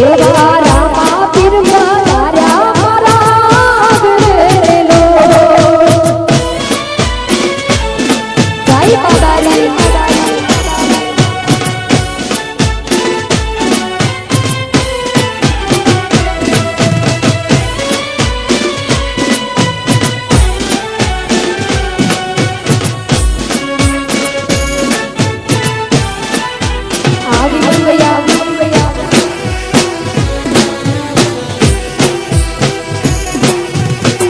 Bye, bye, bye.